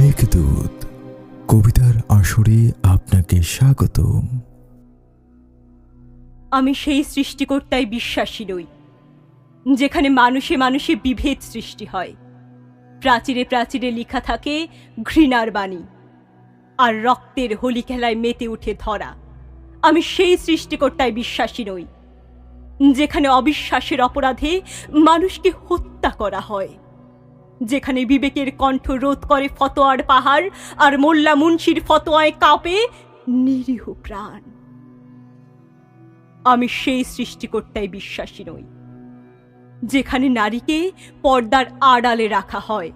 মেঘদূত কবিতার আসরে আপনাকে স্বাগতম। আমি সেই সৃষ্টিকর্তায় বিশ্বাসী নই, যেখানে মানুষে মানুষে বিভেদ সৃষ্টি হয়। প্রাচীরে প্রাচীরে লেখা থাকে, ঘৃণার বাণী, আর রক্তের হোলি খেলায় মেতে উঠে ধরা। আমি সেই সৃষ্টিকর্তায় বিশ্বাসী নই, যেখানে অবিশ্বাসের অপরাধে মানুষকে হত্যা করা হয়। যেখানে বিবেকের কণ্ঠ রোধ করে ফতোয়ার পাহাড় আর মোল্লা মুন্সির ফতোয়ায় কাঁপে নিরীহ প্রাণ। আমি সেই সৃষ্টিকর্তায় বিশ্বাসী নই, যেখানে নারীকে পর্দার আড়ালে রাখা হয়।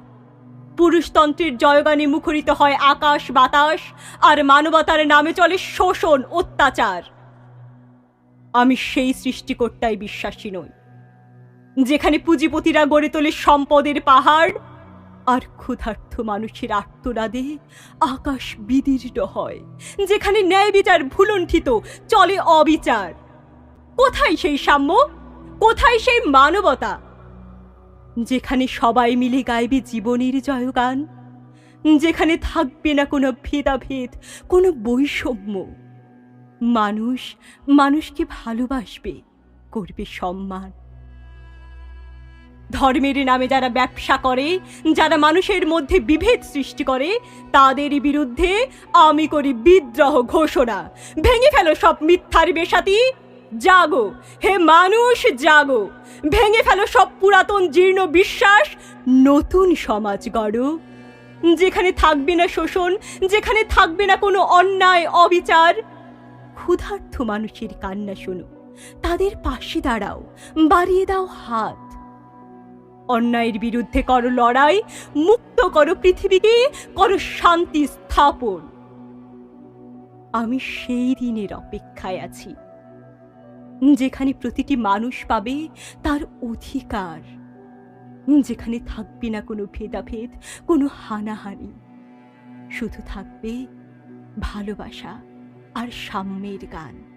পুরুষতন্ত্রের জয়গানে মুখরিত হয় আকাশ, বাতাস আর মানবতার নামে চলে শোষণ, অত্যাচার। আমি সেই সৃষ্টিকর্তায় বিশ্বাসী নই। যেখানে পুঁজিপতিরা গড়ে তোলে সম্পদের পাহাড়, আর ক্ষুধার্থ মানুষের আত্মনাদে আকাশ বিদীর্ণ হয়, যেখানে ন্যায় বিচার ভুলণ্ঠিত, চলে অবিচার। কোথায় সেই সাম্য? কোথায় সেই মানবতা? যেখানে সবাই মিলে গাইবে জীবনের জয়গান, যেখানে থাকবে না কোনো ভেদাভেদ, কোনো বৈষম্য। মানুষ মানুষকে ভালোবাসবে, করবে সম্মান। ধর্মের নামে যারা ব্যবসা করে, যারা মানুষের মধ্যে বিভেদ সৃষ্টি করে, তাদেরই বিরুদ্ধে আমি করি বিদ্রোহ ঘোষণা। ভেঙে ফেলো সব মিথ্যার বেসাতি জাগো, হে মানুষ, জাগো। ভেঙে ফেলো সব পুরাতন জীর্ণ বিশ্বাস। নতুন সমাজ গড়ো। যেখানে থাকবে না শোষণ, যেখানে থাকবে না কোনো অন্যায় অবিচার। ক্ষুধার্থ মানুষের কান্না শোনো। তাদের পাশে দাঁড়াও। বাড়িয়ে দাও হাত। অন্যায়ের বিরুদ্ধে করো লড়াই, মুক্ত করো পৃথিবীকে, করো শান্তি স্থাপন। আমি সেই দিনের অপেক্ষায় আছি, যেখানে প্রতিটি মানুষ পাবে তার অধিকার। যেখানে থাকবে না কোনো ভেদাভেদ, কোনো হানাহানি। শুধু থাকবে ভালোবাসা আর সাম্যের গান।